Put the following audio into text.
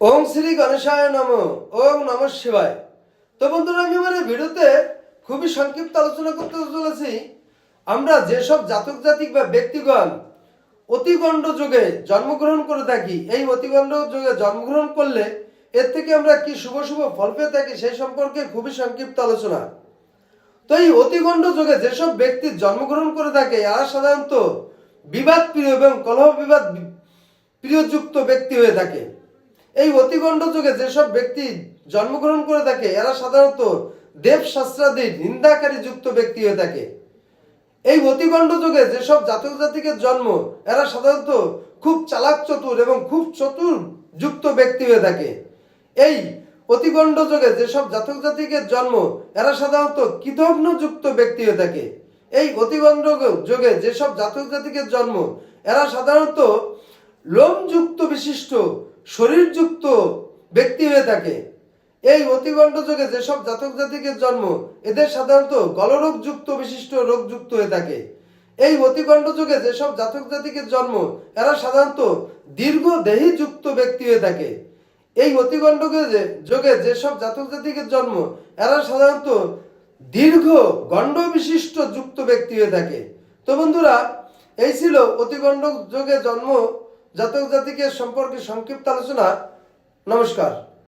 ওম শ্রী গণেশায় নম, ওম নম শিবায়। তো বন্ধুরা, আমি আমার ভিডিওতে খুবই সংক্ষিপ্ত আলোচনা করতে চলেছি। আমরা যেসব জাতক, জাতিক বা ব্যক্তিগণ অতিগণ্ড যুগে জন্মগ্রহণ করে থাকি, এই অতিগণ্ড যুগে জন্মগ্রহণ করলে এর থেকে আমরা কি শুভ শুভ ফল পেয়ে থাকি, সেই সম্পর্কে খুবই সংক্ষিপ্ত আলোচনা। তো এই অতিগণ্ড যুগে যেসব ব্যক্তি জন্মগ্রহণ করে থাকে, এরা সাধারণত বিবাদ প্রিয় এবং কলহ বিবাদ প্রিয়যুক্ত ব্যক্তি হয়ে থাকে। এই অতিগণ্ড যুগে যেসব ব্যক্তি জন্মগ্রহণ করে থাকে, এরা সাধারণত দেব শাস্ত্রাদির নিন্দাকারী যুক্ত ব্যক্তি হয়ে থাকে। এই অতিগণ্ড যুগে যেসব জাতক জাতিকের জন্ম, এরা সাধারণত খুব চালাক চতুর এবং খুব চতুর যুক্ত ব্যক্তি হয়ে থাকে। এই অতিগণ্ড যুগে যেসব জাতক জাতিকের জন্ম, এরা সাধারণত কৃতজ্ঞ যুক্ত ব্যক্তি হয়ে থাকে। এই অতিগণ্ড যুগে যেসব জাতক জাতিকের জন্ম, এরা সাধারণত লোমযুক্ত বিশিষ্ট শরীরযুক্ত ব্যক্তি হয়ে থাকে। এই অতিগণ্ড যুগে যেসব জাতক জাতিকের জন্ম, এদের সাধারণত গলরোগ যুক্ত বিশিষ্ট রোগযুক্ত হয়ে থাকে। এই অতিগণ্ড যুগে যেসব জাতক জাতিকের জন্ম, এরা সাধারণত দীর্ঘ দেহী যুক্ত ব্যক্তি হয়ে থাকে। এই অতিগণ্ড যুগে যেসব জাতক জাতিকের জন্ম, এরা সাধারণত দীর্ঘ গণ্ড বিশিষ্ট যুক্ত ব্যক্তি হয়ে থাকে। তো বন্ধুরা, এই ছিল অতিগণ্ড যুগে জন্ম জাতক জাতিকে সম্পর্কে সংক্ষিপ্ত আলোচনা। নমস্কার।